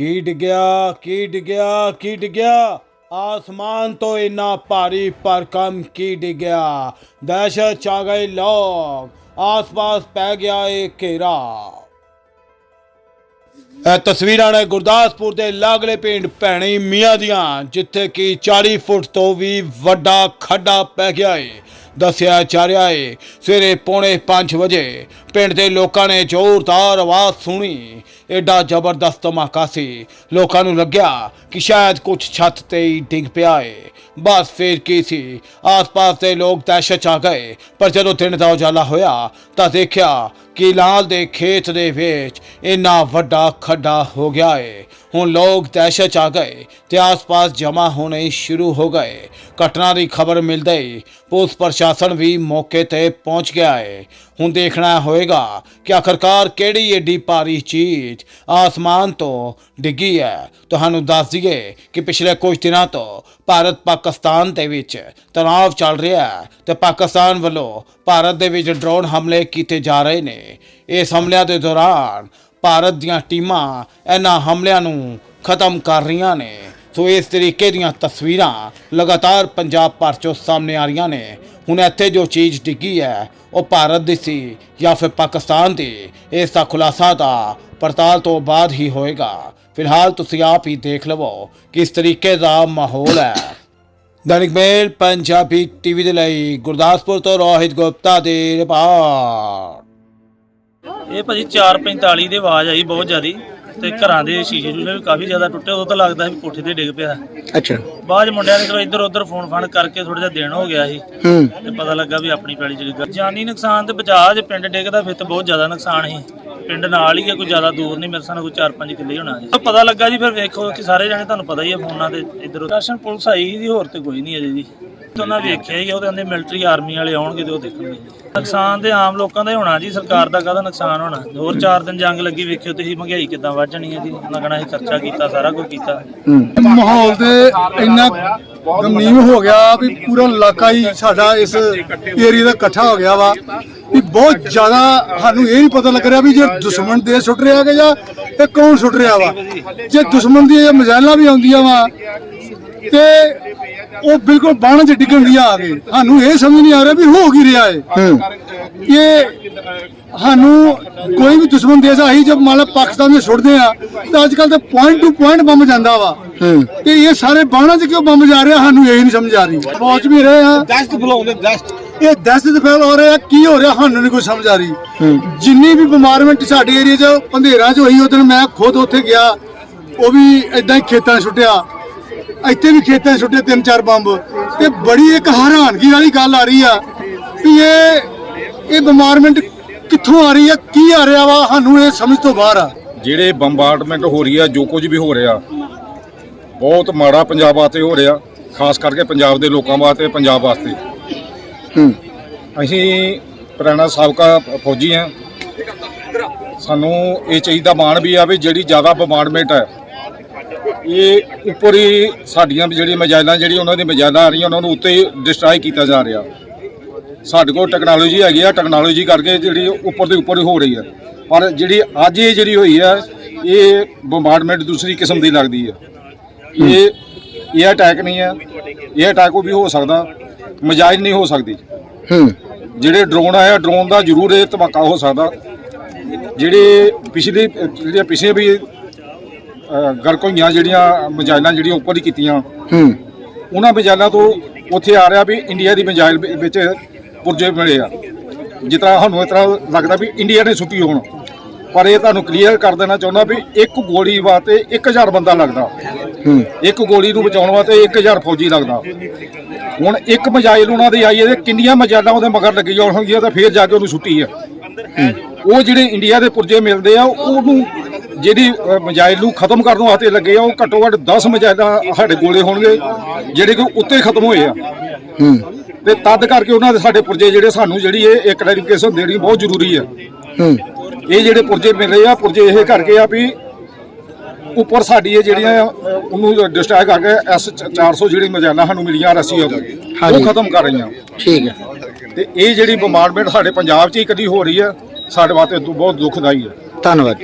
ਕੀ ਡਿੱਗਿਆ ਕੀ ਡਿੱਗਿਆ ਕੀ ਡਿੱਗਿਆ? ਆਸਮਾਨ ਤੋਂ ਇੰਨਾ ਭਾਰੀ ਭਰਕਮ ਕੀ ਡਿੱਗਿਆ? ਦਹਿਸ਼ਤ ਛਾ ਗਈ ਲੋਕ, ਆਸ-ਪਾਸ ਪੈ ਗਿਆ ਇਹ ਘੇਰਾ। ਇਹ ਤਸਵੀਰਾਂ ਨੇ ਗੁਰਦਾਸਪੁਰ ਦੇ ਲਾਗਲੇ ਪਿੰਡ ਭੈਣੀ ਮੀਆਂ ਦੀਆਂ, ਜਿੱਥੇ ਕਿ 40 ਫੁੱਟ ਤੋਂ ਵੀ ਵੱਡਾ ਖੱਡਾ ਪੈ ਗਿਆ ਏ। ਦੱਸਿਆ ਜਾ ਰਿਹਾ ਏ, ਸਵੇਰੇ ਪੌਣੇ 5 ਵਜੇ ਪਿੰਡ ਦੇ ਲੋਕਾਂ ਨੇ ਜ਼ੋਰਦਾਰ ਆਵਾਜ਼ ਸੁਣੀ। ਐਡਾ ਜ਼ਬਰਦਸਤ ਧਮਾਕਾ ਸੀ ਲੋਕਾਂ ਨੂੰ ਲੱਗਿਆ ਕਿ ਸ਼ਾਇਦ ਕੁਝ ਛੱਤ ਤੇ ਹੀ ਡਿੱਗ ਪਿਆ ਏ। ਬਸ ਫੇਰ ਕੀ ਸੀ? ਆਸ-ਪਾਸ ਦੇ ਲੋਕ ਦਹਿਸ਼ਤ ਆ ਗਏ। ਪਰ ਜਦੋਂ ਦਿਨ ਦਾ ਉਜਾਲਾ ਹੋਇਆ ਤਾਂ ਦੇਖਿਆ ਕਿ ਲਾਲ ਦੇ ਖੇਤ ਦੇ ਵਿੱਚ ਇੰਨਾ ਵੱਡਾ ਖੱਡਾ ਹੋ ਗਿਆ ਏ। ਹੁਣ ਲੋਕ ਦਹਿਸ਼ਤ ਆ ਗਏ ਤੇ ਆਸ-ਪਾਸ ਜਮ੍ਹਾਂ ਹੋਣੇ ਸ਼ੁਰੂ ਹੋ ਗਏ। ਘਟਨਾ ਦੀ ਖਬਰ ਮਿਲਦੇ ਹੀ ਪੁਲਿਸ ਪ੍ਰਸ਼ਾਸਨ ਵੀ ਮੌਕੇ ਤੇ ਪਹੁੰਚ ਗਿਆ ਏ। ਹੁਣ ਦੇਖਣਾ ਹੋਏਗਾ ਕਿ ਆਖਰਕਾਰ ਕਿਹੜੀ ਏਡੀ ਭਾਰੀ ਚੀਜ਼ ਆਸਮਾਨ ਤੋਂ ਡਿੱਗੀ ਹੈ। ਤੁਹਾਨੂੰ ਦੱਸ ਦਈਏ ਕਿ ਪਿਛਲੇ ਕੁਝ ਦਿਨਾਂ ਤੋਂ ਭਾਰਤ ਪਾਕਿਸਤਾਨ ਦੇ ਵਿੱਚ ਤਣਾਅ ਚੱਲ ਰਿਹਾ ਹੈ ਤੇ ਪਾਕਿਸਤਾਨ ਵੱਲੋਂ ਭਾਰਤ ਦੇ ਵਿੱਚ ਡਰੋਨ ਹਮਲੇ ਕੀਤੇ ਜਾ ਰਹੇ ਨੇ। ਇਸ ਹਮਲਿਆਂ ਦੇ ਦੌਰਾਨ ਭਾਰਤ ਦੀਆਂ ਟੀਮਾਂ ਇਹਨਾਂ ਹਮਲਿਆਂ ਨੂੰ ਖਤਮ ਕਰ ਰਹੀਆਂ ਨੇ। ਸੋ ਇਸ ਤਰੀਕੇ ਦੀਆਂ ਤਸਵੀਰਾਂ ਲਗਾਤਾਰ ਪੰਜਾਬ ਭਰ ਚੋਂ ਸਾਹਮਣੇ ਆ ਰਹੀਆਂ ਨੇ। ਹੁਣ ਇੱਥੇ ਜੋ ਚੀਜ਼ ਡਿੱਗੀ ਹੈ, ਉਹ ਭਾਰਤ ਦੀ ਸੀ ਜਾਂ ਫਿਰ ਪਾਕਿਸਤਾਨ ਦੀ ਇਸ ਦਾ ਖੁਲਾਸਾ ਦਾ ਪੜਤਾਲ ਤੋਂ ਬਾਅਦ ਹੀ ਹੋਏਗਾ। ਫਿਲਹਾਲ ਤੁਸੀਂ ਆਪ ਹੀ ਦੇਖ ਲਵੋ ਕਿਸ ਤਰੀਕੇ ਦਾ ਮਾਹੌਲ ਹੈ। ਦੈਨਿਕ ਮੇਲ ਪੰਜਾਬੀ ਟੀਵੀ ਦੇ ਲਈ, ਗੁਰਦਾਸਪੁਰ ਤੋਂ ਰੋਹਿਤ ਗੁਪਤਾ ਦੀ ਰਿਪੋਰਟ। ਇਹ ਭਾਜੀ 4:45 ਦੀ ਆਵਾਜ਼ ਆਈ ਬਹੁਤ ਜ਼ਿਆਦੀ। ਤੇ ਘਰਾਂ ਦੇ ਸ਼ੀਸ਼ੇ ਜੂਸ਼ੇ ਵੀ ਕਾਫੀ ਜ਼ਿਆਦਾ ਟੁੱਟੇ ਉਦੋਂ ਤਾਂ ਲੱਗਦਾ ਸੀ ਵੀ ਕੋਠੇ ਤੇ ਡਿੱਗ ਪਿਆ। ਅੱਛਾ। ਬਾਅਦ 'ਚ ਮੁੰਡਿਆਂ ਨੇ ਚਲੋ ਇੱਧਰ ਉੱਧਰ ਫੋਨ ਫਾਨ ਕਰਕੇ ਥੋੜਾ ਜਿਹਾ ਦਿਨ ਹੋ ਗਿਆ ਸੀ। ਹੂੰ। ਤੇ ਪਤਾ ਲੱਗਾ ਵੀ ਆਪਣੀ ਪੈਲੀ ਚ ਡਿੱਗਾ ਜਾਨੀ ਨੁਕਸਾਨ ਤੇ ਬਚਾਅ ਜੇ ਪਿੰਡ ਡਿੱਗਦਾ ਫਿਰ ਤਾਂ ਬਹੁਤ ਜ਼ਿਆਦਾ ਨੁਕਸਾਨ ਸੀ। ਪਿੰਡ ਨਾਲ ਹੀ ਹੈ ਕੋਈ ਜ਼ਿਆਦਾ ਦੂਰ ਨਹੀਂ ਮੇਰੇ ਸਾਨੂੰ ਕੋਈ 4-5 ਕਿੱਲੇ ਹੋਣਾ ਜੀ ਪਤਾ ਲੱਗਾ ਜੀ ਫਿਰ ਵੇਖੋ ਕਿ ਸਾਰੇ ਜਾਣੇ ਤੁਹਾਨੂੰ ਪਤਾ ਹੀ ਹੈ ਫੋਨਾਂ ਤੇ ਇੱਧਰ। ਰਾਸ਼ਨ ਪੁਲਿਸ ਆਈ ਜੀ ਹੋਰ ਤੇ ਕੋਈ ਨਹੀਂ ਅਜੇ ਜੀ। ਉਹਨਾਂ ਵੇਖਿਆ ਹੀ ਉਹਦੇ ਅੰਦਰ ਮਿਲਟਰੀ ਆਰਮੀ ਵਾਲੇ ਆਉਣਗੇ ਤੇ ਉਹ ਦੇਖਣਗੇ। ਨੁਕਸਾਨ ਤੇ ਆਮ ਲੋਕਾਂ ਦਾ ਹੀ ਹੋਣਾ ਜੀ, ਸਰਕਾਰ ਦਾ ਕਾਹਦਾ ਨੁਕਸਾਨ ਹੋਣਾ? ਹੋਰ 4 ਦਿਨ ਜੰਗ ਲੱਗੀ, ਵੇਖਿਓ ਤੁਸੀਂ ਮਹਿੰਗਾਈ ਕਿੱਦਾਂ ਵੱਧ ਜਾਣੀ ਹੈ ਜੀ। ਉਹਨਾਂ ਕਹਣਾ ਖਰਚਾ ਕੀਤਾ, ਸਾਰਾ ਕੁਝ ਕੀਤਾ। ਮਾਹੌਲ ਤੇ ਇੰਨਾ ਗਮਨੀਮ ਹੋ ਗਿਆ ਵੀ ਪੂਰਾ ਇਲਾਕਾ ਹੀ ਸਾਡਾ ਇਸ ਏਰੀਆ ਦਾ ਇਕੱਠਾ ਹੋ ਗਿਆ ਵਾ। ਵੀ ਬਹੁਤ ਜ਼ਿਆਦਾ ਸਾਨੂੰ ਇਹ ਨਹੀਂ ਪਤਾ ਲੱਗ ਰਿਹਾ ਵੀ ਜੇ ਦੁਸ਼ਮਣ ਦੇ ਸੁੱਟ ਰਿਹਾ ਕਿ ਜਾਂ ਇਹ ਕੌਣ ਸੁੱਟ ਰਿਹਾ ਵਾ। ਜੇ ਦੁਸ਼ਮਣ ਦੀਆਂ ਮਜ਼ਾਲਾਂ ਵੀ ਆਉਂਦੀਆਂ ਵਾ ਤੇ ਉਹ ਬਿਲਕੁਲ ਬਾਣ ਚ ਡਿੱਗਣ ਦੀਆਂ ਆ ਗਏ। ਸਾਨੂੰ ਇਹ ਸਮਝ ਨਹੀਂ ਆ ਰਿਹਾ ਵੀ ਹੋ ਕੀ ਰਿਹਾ ਹੈ। ਇਹ ਸਾਨੂੰ ਕੋਈ ਵੀ ਦੁਸ਼ਮਣ ਦੇਸ਼ ਆਹੀ ਜਦ ਮੰਨ ਲਾ ਪਾਕਿਸਤਾਨ ਦੇ ਸੁੱਟਦੇ ਆ ਤਾਂ ਅੱਜ ਕੱਲ ਤੇ ਪੁਆਇੰਟ ਟੂ ਪੁਆਇੰਟ ਬੰਬ ਜਾਂਦਾ ਵਾ। ਤੇ ਇਹ ਸਾਰੇ ਬਾਣਾ 'ਚ ਕਿਉਂ ਬੰਬ ਜਾ ਰਿਹਾ ਸਾਨੂੰ ਇਹ ਨਹੀਂ ਸਮਝ ਆ ਰਹੀ। ਪਹੁੰਚ ਵੀ ਰਹੇ ਆ। ਦਸਤ ਫਲਾਉਂਦੇ ਦਸਤ ਇਹ ਦਸਤ ਫੈਲ ਹੋ ਰਿਹਾ ਕੀ ਹੋ ਰਿਹਾ ਸਾਨੂੰ ਨਹੀਂ ਕੋਈ ਸਮਝ ਆ ਰਹੀ। ਜਿੰਨੀ ਵੀ ਬਿਮਾਰਮੈਂਟ ਸਾਡੇ ਏਰੀਆ 'ਚ ਪੰਧੇਰਾਂ 'ਚ ਹੋਈ ਉਹ ਦਿਨ ਮੈਂ ਖੁਦ ਉੱਥੇ ਗਿਆ ਉਹ ਵੀ ਇਦਾਂ ਹੀ ਖੇਤਾਂ 'ਚ ਸੁੱਟਿਆ। ਇੱਥੇ ਵੀ ਖੇਤਾਂ 'ਚ ਸੁੱਟੇ ਤਿੰਨ ਚਾਰ ਬੰਬ। ਤੇ ਬੜੀ ਇੱਕ ਹੈਰਾਨਗੀ ਵਾਲੀ ਗੱਲ ਆ ਰਹੀ ਆ ਵੀ ਇਹ ਇਹ ਬਿਮਾਰਮੈਂਟ ਕਿੱਥੋਂ ਆ ਰਹੀ ਆ ਕੀ ਆ ਰਿਹਾ ਵਾ ਸਾਨੂੰ ਇਹ ਸਮਝ ਤੋਂ ਬਾਹਰ ਆ। ਜਿਹੜੇ ਬੰਬਾਰਡਮੈਂਟ ਹੋ ਰਹੀ ਆ ਜੋ ਕੁਝ ਵੀ ਹੋ ਰਿਹਾ ਬਹੁਤ ਮਾੜਾ ਪੰਜਾਬ ਵਾਸਤੇ ਹੋ ਰਿਹਾ ਖਾਸ ਕਰਕੇ ਪੰਜਾਬ ਦੇ ਲੋਕਾਂ ਵਾਸਤੇ ਪੰਜਾਬ ਵਾਸਤੇ। ਅਸੀਂ ਪੁਰਾਣਾ ਸਾਬਕਾ ਫੌਜੀ ਆ। ਸਾਨੂੰ ਇਹ ਚਾਹੀਦਾ ਮਾਣ ਵੀ ਆ ਵੀ ਜਿਹੜੀ ਜ਼ਿਆਦਾ ਬੰਬਾਰਡਮੈਂਟ ਹੈ ਇਹ ਉੱਪਰ ਹੀ ਸਾਡੀਆਂ ਜਿਹੜੀਆਂ ਮਜਾਇਲਾਂ ਜਿਹੜੀਆਂ ਉਹਨਾਂ ਦੀ ਮਜਾਇਲਾਂ ਆ ਰਹੀਆਂ ਉਹਨਾਂ ਨੂੰ ਉੱਤੇ ਡਿਸਟਰਾਈ ਕੀਤਾ ਜਾ ਰਿਹਾ। ਸਾਡੇ ਕੋਲ ਟੈਕਨੋਲੋਜੀ ਹੈਗੀ ਆ ਟੈਕਨੋਲੋਜੀ ਕਰਕੇ ਜਿਹੜੀ ਉੱਪਰ ਦੇ ਉੱਪਰ ਹੀ ਹੋ ਰਹੀ ਹੈ ਪਰ ਜਿਹੜੀ ਅੱਜ ਇਹ ਜਿਹੜੀ ਹੋਈ ਹੈ ਇਹ ਬੰਬਾਰਡਮੈਂਟ ਦੂਸਰੀ ਕਿਸਮ ਦੀ ਲੱਗਦੀ ਹੈ ਇਹ ਇਹ ਅਟੈਕ ਨਹੀਂ ਹੈ ਇਹ ਅਟੈਕ ਵੀ ਹੋ ਸਕਦਾ ਮਜਾਇਲ ਨਹੀਂ ਹੋ ਸਕਦੀ। ਹੂੰ। ਜਿਹੜੇ ਡਰੋਨ ਆਇਆ ਡਰੋਨ ਦਾ ਜ਼ਰੂਰ ਇਹ ਧਮਾਕਾ ਹੋ ਸਕਦਾ। ਜਿਹੜੇ ਪਿਛਲੇ ਜਿਹੜੀਆਂ ਪਿਛਲੇ ਵੀ ਗਰਕ ਹੋਈਆਂ ਜਿਹੜੀਆਂ ਮਜਾਇਲਾਂ ਜਿਹੜੀਆਂ ਉੱਪਰ ਹੀ ਕੀਤੀਆਂ। ਹੂੰ। ਉਹਨਾਂ ਮਜਾਇਲਾਂ ਤੋਂ ਉੱਥੇ ਆ ਰਿਹਾ ਵੀ ਇੰਡੀਆ ਦੀ ਮਜਾਇਲ ਵਿੱਚ ਪੁਰਜੇ ਮਿਲੇ ਆ। ਜਿਸ ਤਰ੍ਹਾਂ ਸਾਨੂੰ ਇਸ ਤਰ੍ਹਾਂ ਲੱਗਦਾ ਵੀ ਇੰਡੀਆ ਨੇ ਸੁੱਟੀ ਹੋਣ। ਪਰ ਇਹ ਤੁਹਾਨੂੰ ਕਲੀਅਰ ਕਰ ਦੇਣਾ ਚਾਹੁੰਦਾ ਵੀ ਇੱਕ ਗੋਲੀ ਵਾਸਤੇ 1000 ਬੰਦਾ ਲੱਗਦਾ। ਹੂੰ। ਇੱਕ ਗੋਲੀ ਨੂੰ ਬਚਾਉਣ ਵਾਸਤੇ 1000 ਫੌਜੀ ਲੱਗਦਾ। ਹੁਣ ਇੱਕ ਮਜਾਇਲ ਉਹਨਾਂ ਦੀ ਆਈ ਤੇ ਕਿੰਨੀਆਂ ਮਜਾਇਲਾਂ ਉਹਦੇ ਮਗਰ ਲੱਗੀਆਂ ਹੋਣਗੀਆਂ ਤਾਂ ਫੇਰ ਜਾ ਕੇ ਉਹਨੂੰ ਛੁੱਟੀ ਆ ਉਹ ਜਿਹੜੇ ਇੰਡੀਆ ਦੇ ਪੁਰਜੇ ਮਿਲਦੇ ਆ ਉਹਨੂੰ ਜਿਹੜੀ ਮਜਾਇਲ ਨੂੰ ਖਤਮ ਕਰਨ ਵਾਸਤੇ ਲੱਗੇ ਆ ਉਹ ਘੱਟੋ ਘੱਟ 10 ਮਜਾਇਲਾਂ ਸਾਡੇ ਗੋਲੇ ਹੋਣਗੇ ਜਿਹੜੇ ਕਿ ਉੱਤੇ ਖਤਮ ਹੋਏ ਆ। ਹੂੰ। ਤੇ ਤਦ ਕਰਕੇ ਉਹਨਾਂ ਦੇ ਸਾਡੇ ਪੁਰਜੇ ਜਿਹੜੇ ਸਾਨੂੰ ਜਿਹੜੀ ਇਹ ਕਲੈਰੀਫਿਕੇਸ਼ਨ ਦੇਣੀ ਬਹੁਤ ਜ਼ਰੂਰੀ ਆ। ਹੂੰ। ਇਹ ਜਿਹੜੇ ਪੁਰਜੇ ਮਿਲ ਰਹੇ ਆ ਪੁਰਜੇ ਇਹ ਕਰਕੇ ਆ ਵੀ ਉੱਪਰ ਸਾਡੀ ਇਹ ਜਿਹੜੀਆਂ ਉਹਨੂੰ ਡਿਸਟ੍ਰਾਈ ਕਰਕੇ ਐਸ 400 ਜਿਹੜੀ ਮਜਾਇਲਾਂ ਸਾਨੂੰ ਮਿਲੀਆਂ ਹਾਂਜੀ। ਉਹ। ਖਤਮ ਕਰ ਰਹੀਆਂ। ਠੀਕ ਹੈ ਤੇ ਇਹ ਜਿਹੜੀ ਬੰਬਾਰਡਮੈਂਟ ਸਾਡੇ ਪੰਜਾਬ 'ਚ ਹੀ ਕਦੀ ਹੋ ਰਹੀ ਹੈ ਸਾਡੇ ਵਾਸਤੇ ਬਹੁਤ ਦੁਖਦਾਈ ਹੈ ਧੰਨਵਾਦ।